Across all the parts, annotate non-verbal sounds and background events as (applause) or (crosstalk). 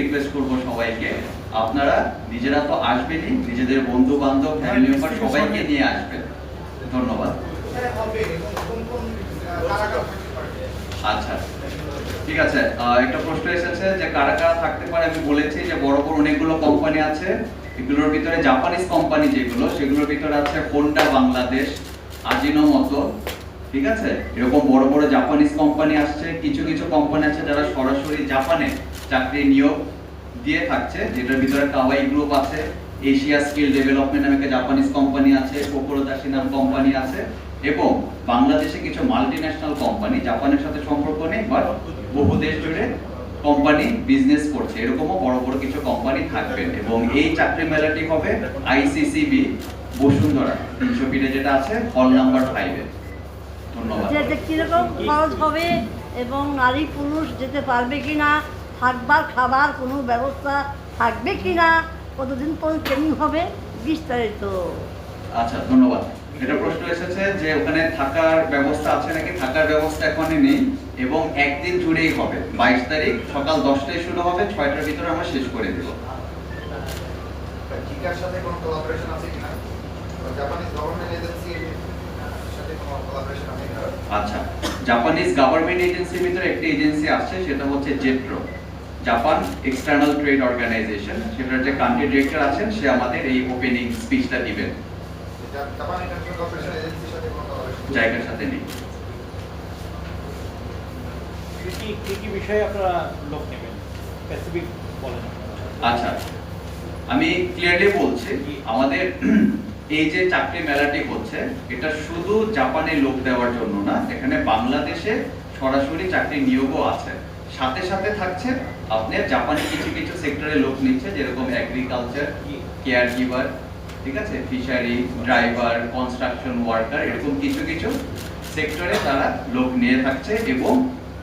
Request করব সবাইকে। আপনারা নিজেরা তো আসবেনই, নিজেদের বন্ধু বান্ধব ফ্যামিলি মেম্বার সবাইকে নিয়ে আসবেন। ধন্যবাদ। আচ্ছা। ঠিক আছে একটা প্রশ্ন এসেছে যে কারা কারা থাকতে পারে? আমি বলেছি যে বড় বড় অনেকগুলো কোম্পানি আছে। এগুলোর ভিতরে জাপানিজ কোম্পানি যেগুলো, সেগুলোর ভিতরে আছে হোন্ডা বাংলাদেশ আজিনোমতো ঠিক আছে? এরকম বড় বড় জাপানিজ কোম্পানি আসছে। কিছু কিছু কোম্পানি আছে যারা সরাসরি জাপানে চাকরি নিয়োগ দিয়ে থাকছে, যেটার ভিতরে কাওয়াই গ্রুপ আছে এশিয়া স্কিল ডেভেলপমেন্ট নামে একটা জাপানিজ কোম্পানি আছে কোকোরোদাসি নাম কোম্পানি আছে, এবং বাংলাদেশে কিছু মাল্টি ন্যাশনাল কোম্পানি জাপানের সাথে সম্পর্ক নেই বাট বহু দেশ জুড়ে কোম্পানি বিজনেস করছে। এরকমও বড় বড় কিছু কোম্পানি থাকবেন এবং এই চাকরি মেলাটি হবে আইসিসিবি বসুন্ধরা, তিনশো ফিটে যেটা আছে, হল নাম্বার ফাইভে ধন্যবাদ। কীরকম খরচ হবে এবং নারী পুরুষ যেতে পারবে কিনা থাকবার খাবার কোনো ব্যবস্থা থাকবে কিনা কতদিন পর ট্রেনিং হবে? বিস্তারিত। আচ্ছা ধন্যবাদ। এটা প্রশ্ন এসেছে যে ওখানে থাকার ব্যবস্থা আছে নাকি? থাকার ব্যবস্থা এখনই নেই এবং একদিন জুড়েই হবে। বাইশ তারিখ সকাল দশটায় শুরু হবে ছয়টার ভিতরে আমরা শেষ করে দেবো। সাথে কোনো কোলাবোরেশন আছে কিনা? জাপানিজ গভর্নমেন্ট এজেন্সির সাথে কোনো কোলাবোরেশন আছে কিনা? আচ্ছা জাপানিজ গভর্নমেন্ট এজেন্সির ভিতরে একটি এজেন্সি আছে সেটা হচ্ছে JETRO Japan external trade organization সেটার যে কান্ট্রি ডিরেক্টর আছেন সে আমাদের এই ওপেনিং স্পিচটা দিবেন। জায়গার সাথে নেই। কি কি- কি কি বিষয়ে আপনারা লোক নেবেন? আচ্ছা আমি ক্লিয়ারলি বলছি আমাদের (clears throat) এই যে চাকরি মেলাটি হচ্ছে এটা শুধু জাপানে লোক দেওয়ার জন্য না এখানে বাংলাদেশে সরাসরি চাকরি নিয়োগও আছে। সাথে সাথে থাকছে, আপনার জাপানে কিছু কিছু সেক্টরে লোক নিচ্ছে, যেরকম এগ্রিকালচার কেয়ার গিভার ঠিক আছে? ফিশারি ড্রাইভার কনস্ট্রাকশন ওয়ার্কার এরকম কিছু কিছু সেক্টরে তারা লোক নিয়ে থাকছে এবং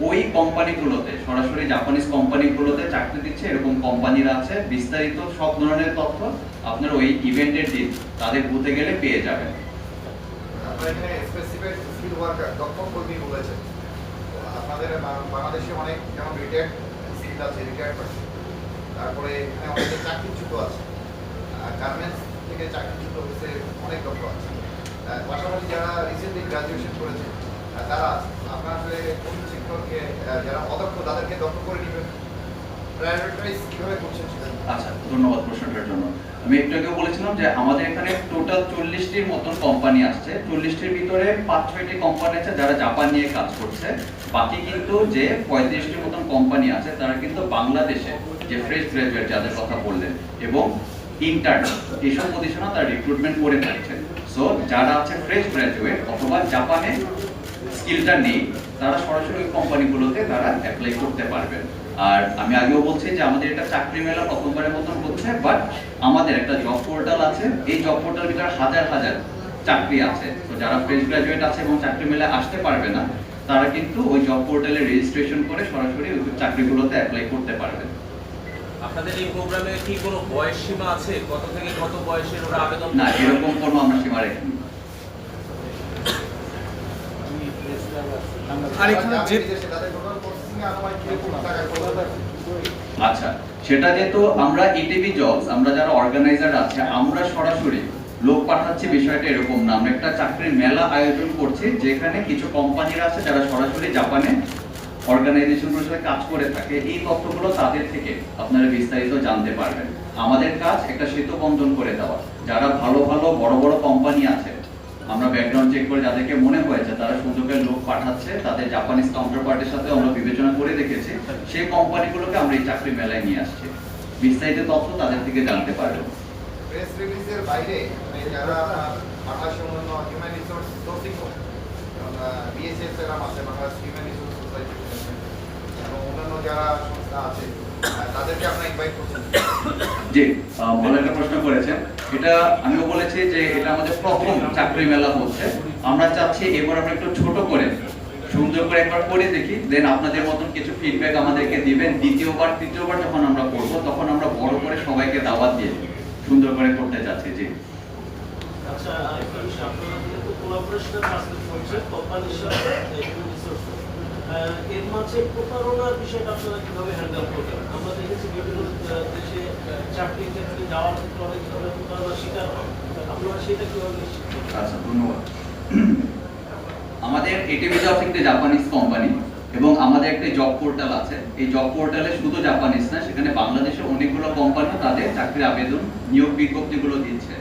ওই কোম্পানিগুলোতে, সরাসরি জাপানিজ কোম্পানিগুলোতে চাকরি দিচ্ছে, এরকম কোম্পানিরা আছে, বিস্তারিত সব ধরনের তথ্য আপনার ওই ইভেন্টের দিন তাদের বুথে গেলে পেয়ে যাবেন। আপনাদের বাংলাদেশে অনেক যেমন রিটায়ার্ড আছে রিটায়ার্ড তারপরে এখানে অনেকে চাকরিচ্যুত আছে। গার্মেন্টস থেকে চাকরিচ্যুত হয়েছে অনেক দক্ষ আছে। পাশাপাশি যারা রিসেন্টলি গ্রাজুয়েশন করেছে তারা। আপনারা আসলে কোন শিক্ষককে যারা অদক্ষ, তাদেরকে দক্ষ করে নেবেন? প্রায়োরিটাইজ কীভাবে করছেন আচ্ছা ধন্যবাদ প্রশ্নটার জন্য। আমি একটু আগে বলেছিলাম যে আমাদের এখানে টোটাল চল্লিশটির মতন কোম্পানি আসছে। চল্লিশটির ভিতরে পাঁচ ছয়টি কোম্পানি আছে যারা জাপান নিয়ে কাজ করছে। বাকি কিন্তু যে পঁয়ত্রিশটির মতন কোম্পানি আছে, তারা কিন্তু বাংলাদেশে যে ফ্রেশ গ্রাজুয়েট যাদের কথা বললেন এবং ইন্টার্ন এইসব পজিশনে তারা রিক্রুটমেন্ট করে থাকছে সো যারা আছে ফ্রেশ গ্রাজুয়েট অথবা জাপানে স্কিলটা নেই তারা সরাসরি কোম্পানিগুলোতে তারা অ্যাপ্লাই করতে পারবেন আর আমি আগেও বলছি যে আমাদের এটা চাকরি মেলা প্রথমবারের মতন হচ্ছে বাট আমাদের একটা জব পোর্টাল আছে। এই জব পোর্টাল ভিতরে হাজার হাজার চাকরি আছে। তো যারা ফ্রেশ গ্রাজুয়েট আছে এবং চাকরি মেলায় আসতে পারবে না তারা কিন্তু ওই জব পোর্টালে রেজিস্ট্রেশন করে সরাসরি ওই চাকরিগুলোতে অ্যাপ্লাই করতে পারবে। আপনাদের এই প্রোগ্রামে কি কোনো বয়স সীমা আছে? কত থেকে কত বয়সের ওরা আবেদন না এরকম কোনো আমরা সীমা রেখেনি আচ্ছা সেটা যেহেতু আমরা ইটিভি জবস, আমরা যারা অর্গানাইজার আছে, আমরা সরাসরি লোক পাঠাচ্ছি বিষয়টা এরকম না। আমরা একটা চাকরির মেলা আয়োজন করছি, যেখানে কিছু কোম্পানিরা আছে যারা সরাসরি জাপানে অর্গানাইজেশনগুলোর সাথে কাজ করে থাকে। এই তথ্যগুলো তাদের থেকে আপনারা বিস্তারিত জানতে পারবেন। আমাদের কাজ একটা সেতু বন্ধন করে দেওয়া। যারা ভালো ভালো বড় বড় কোম্পানি আছে ব্যাকগ্রাউন্ড চেক করে যাদেরকে মনে হয়েছে তারা সুযোগের লোক পাঠাচ্ছে তাদের জাপানিজ কাউন্টার পার্টির সাথে আমরা বিবেচনা করে দেখেছি সেই কোম্পানিগুলোকে আমরা এই চাকরি মেলায় নিয়ে আসছি। বিস্তারিত তথ্য তাদের থেকে জানতে পারবেন। প্রেস রিলিজের বাইরে যারা আপনার বাংলাদেশের হিউম্যান রিসোর্স সোর্সিং করে বিএসএস এরাম আছে বাংলাদেশ হিউম্যান রিসোর্স সোসাইটি এবং অন্যান্য যারা সংস্থা আছে তাদেরকে আপনারা ইনভাইট করছেন জি ভালো একটা প্রশ্ন করেছেন। এটা আমিও বলেছি যে এটা আমাদের প্রথম চাকরি মেলা হচ্ছে। আমরা চাচ্ছি এবার আমরা একটু ছোট করে, সুন্দর করে একবার করে দেখি। দেন আপনাদের মতন কিছু ফিডব্যাক আমাদেরকে দিবেন। দ্বিতীয়বার, তৃতীয়বার যখন আমরা করব, তখন আমরা বড় করে সবাইকে দাওয়াত দিয়ে সুন্দর করে করতে চাচ্ছি, জি। আচ্ছা এর মাঝে প্রতারণার বিষয়টা আপনারা কীভাবে হ্যান্ডেল করবেন? আমরা দেখেছি বিভিন্ন আচ্ছা আমাদের এটিভি জবস একটি জাপানিজ কোম্পানি এবং আমাদের একটি জব পোর্টাল আছে। এই জব পোর্টালে শুধু জাপানিজ না, সেখানে বাংলাদেশের অনেকগুলো কোম্পানি তাদের চাকরির আবেদন, নিয়োগ বিজ্ঞপ্তিগুলো দিচ্ছে।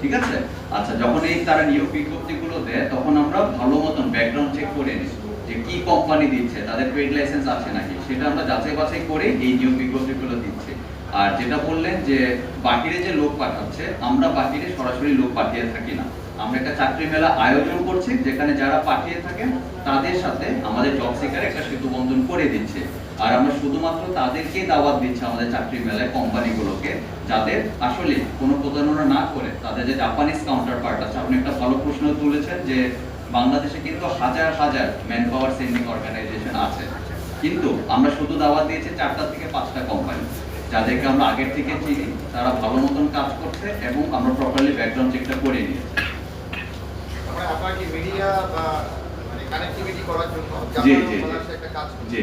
ঠিক আছে? আচ্ছা যখন এই তারা নিয়োগ বিজ্ঞপ্তিগুলো দেয়, তখন আমরা ভালো মতন ব্যাকগ্রাউন্ড চেক করে নিই যে কি কোম্পানি দিচ্ছে, তাদের ট্রেড লাইসেন্স আছে নাকি? সেটা আমরা যাচাই বাছাই করে এই নিয়োগ বিজ্ঞপ্তিগুলো দিচ্ছি। আর যেটা বললেন যে বাহিরে যে লোক পাঠাচ্ছে, আমরা বাহিরে সরাসরি লোক পাঠিয়ে থাকি না। আমরা একটা চাকরি মেলা আয়োজন করছি, যেখানে যারা পাঠিয়ে থাকেন, তাদের সাথে আমাদের জব সিকার একটা সেতু বন্ধন করে দিচ্ছে। আর আমরা শুধুমাত্র তাদেরকেই দাওয়াত দিচ্ছি আমাদের চাকরি মেলায় কোম্পানিগুলোকে, যাদের আসলে কোনো প্রতারণা না করে, তাদের যে জাপানিজ কাউন্টার পার্ট আছে, আপনি একটা ভালো প্রশ্ন তুলেছেন যে বাংলাদেশে কিন্তু হাজার হাজার ম্যান পাওয়ার সেন্ডিং অর্গানাইজেশন আছে। কিন্তু আমরা শুধু দাওয়াত দিয়েছি চারটা থেকে পাঁচটা কোম্পানি যাদেরকে আমরা আগের থেকে চিনি তারা ভালো মতন কাজ করছে এবং আমরা প্রপারলি ব্যাকগ্রাউন্ড চেকটা করে নিয়েছি। মিডিয়া বা মানে জি, জি, জি। জি,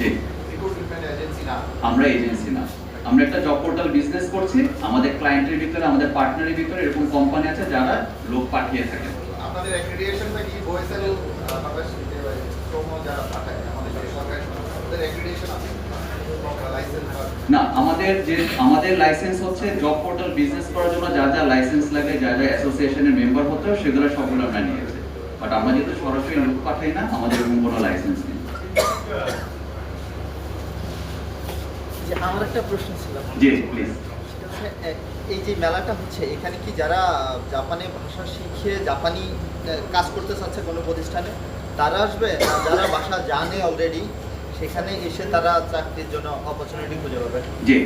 জি। মানে এজেন্সি না। আমরা এজেন্সি না। আমরা একটা জব পোর্টাল বিজনেস করছি আমাদের ক্লায়েন্টের ভিতরে আমাদের পার্টনারের ভিতরে এরকম কোম্পানি আছে যারা লোক পাঠিয়ে থাকে। আপনাদের অ্যাক্রিডিয়েশনটা কি ওএসএল বাংলাদেশ যারা পাঠায় আমাদের সরকারি ওদের অ্যাক্রিডিয়েশন আছে? লাইসেন্স না আমাদের যে আমাদের লাইসেন্স হচ্ছে জব পোর্টাল বিজনেস করার জন্য যা যা লাইসেন্স লাগে যা যা অ্যাসোসিয়েশনের মেম্বার হতে হয় সেগুলো সবগুলো আমরা নিয়েছি বাট আমরা যেহেতু সরাসরি লোক পাঠাই না আমাদের এরকম কোনো লাইসেন্স নেই। আমার একটা প্রশ্ন ছিল। জি প্লিজ সেটা এই যে মেলাটা হচ্ছে এখানে কি যারা জাপানি ভাষা শিখে জাপানি কাজ করতে চাচ্ছে কোনো প্রতিষ্ঠানে তারা আসবে যারা ভাষা জানে অলরেডি সেখানে এসে তারা চাকরির জন্য অপরচুনিটি খুঁজে পাবে। জি,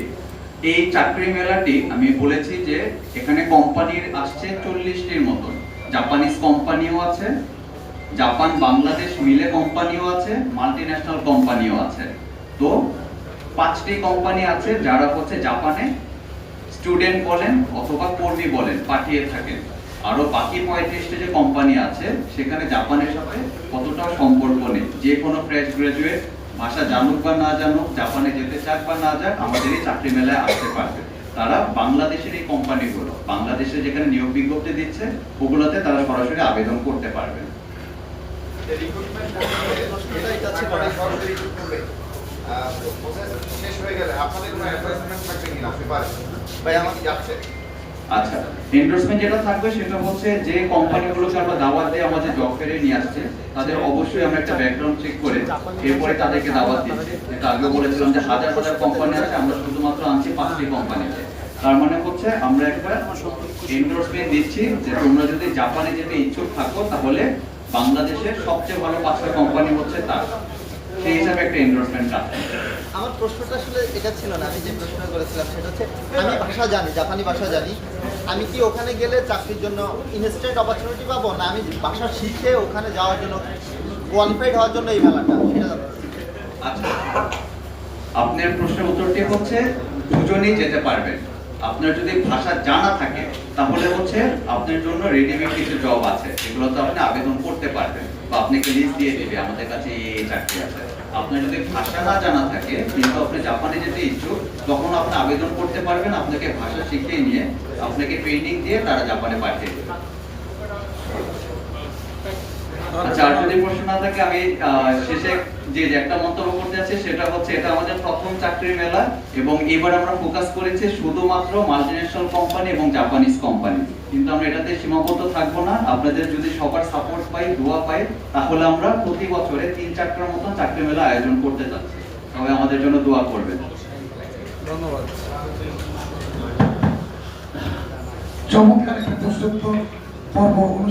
এই চাকরি মেলাটি আমি বলেছি যে এখানে কোম্পানির আসছে চল্লিশটির মতন। জাপানিজ কোম্পানিও আছে, জাপান, বাংলাদেশ মিলে কোম্পানিও আছে মাল্টি ন্যাশনাল কোম্পানিও আছে। তো পাঁচটি কোম্পানি আছে যারা হচ্ছে জাপানে স্টুডেন্ট বলেন অথবা কর্মী বলেন, পাঠিয়ে থাকেন। আরও বাকি পঁয়ত্রিশটি যে কোম্পানি আছে, সেখানে জাপানের সাথে কতটা সম্পর্ক নেই। যে কোনো ফ্রেশ গ্রাজুয়েট ভাষা জানুক বা না জানুক জাপানে যেতে চাক বা না যাক আমাদের এই চাকরি মেলায় আসতে পারবে। তারা বাংলাদেশের এই কোম্পানিগুলো বাংলাদেশে যেখানে নিয়োগ বিজ্ঞপ্তি দিচ্ছে ওগুলোতে তারা সরাসরি আবেদন করতে প্রসেস শেষ হয়ে গেলে আপনাদের কোনো অ্যাডভাইসমেন্ট থাকবে কিনা? ভাই, আমার- কি যাচ্ছে। আচ্ছা এন্ডোর্সমেন্ট যেটা থাকবে সেটা হচ্ছে যে কোম্পানিগুলোকে আমরা দাওয়াত দিয়ে আমাদের জব ফেয়ারে নিয়ে আসছে, তাদের অবশ্যই আমরা একটা ব্যাকগ্রাউন্ড চেক করে এরপরে তাদেরকে দাওয়াত দিচ্ছি। আগে বলেছিলাম যে হাজার হাজার কোম্পানি আছে, আমরা শুধুমাত্র আনছি পাঁচটি কোম্পানিতে তার মানে হচ্ছে আমরা একটা এন্ডোর্সমেন্ট দিচ্ছি যে তোমরা যদি জাপানে যেতে ইচ্ছুক থাকো, তাহলে বাংলাদেশের সবচেয়ে ভালো পাঁচটা কোম্পানি হচ্ছে তার। হিসাবে একটা এন্ডোর্সমেন্ট আমার প্রশ্নটা আসলে এটা ছিল না আমি যে প্রশ্ন করেছিলাম সেটা হচ্ছে আমি ভাষা জানি জাপানি ভাষা জানি আমি কি ওখানে গেলে চাকরির জন্য ইনস্ট্যান্ট অপরচুনিটি পাবো না আমি ভাষা শিখে ওখানে যাওয়ার জন্য কোয়ালিফাইড হওয়ার জন্য এই মেলাটা? সেটা আচ্ছা। আপনার প্রশ্নের উত্তরটি হচ্ছে দুজনেই যেতে পারবেন। আপনার যদি ভাষা জানা থাকে তাহলে হচ্ছে আপনার জন্য রেডিমেড কিছু জব আছে। এগুলোতে আপনি আবেদন করতে পারবেন বা আপনাকে লিস্ট দিয়ে দেবে আমাদের কাছে এই চাকরি আছে। আপনার যদি ভাষা না জানা থাকে, কিন্তু আপনি জাপানে যেতে ইচ্ছুক, তখন আপনি আবেদন করতে পারবেন, আপনাকে ভাষা শিখিয়ে নিয়ে আপনাকে ট্রেনিং দিয়ে তারা জাপানে পাঠিয়ে দেবে। আচ্ছা যদি প্রশ্ন না থাকে আমি শেষে যে যে একটা মন্তব্য করতে যাচ্ছি সেটা হচ্ছে এটা আমাদের প্রথম চাকরির মেলা এবং এবার আমরা ফোকাস করেছি শুধুমাত্র মাল্টিন্যাশনাল কোম্পানি এবং জাপানিজ কোম্পানি কিন্তু আমরা এটাতে সীমাবদ্ধ থাকব না। আপনাদের যদি সবার সাপোর্ট পাই দোয়া পাই তাহলে আমরা প্রতি বছরে তিন চারটার মতন চাকরি মেলা আয়োজন করতে যাচ্ছি। সবাই আমাদের জন্য দোয়া করবেন। ধন্যবাদ। চমৎকার একটা প্রশ্নোত্তর পর্ব অনুষ্ঠান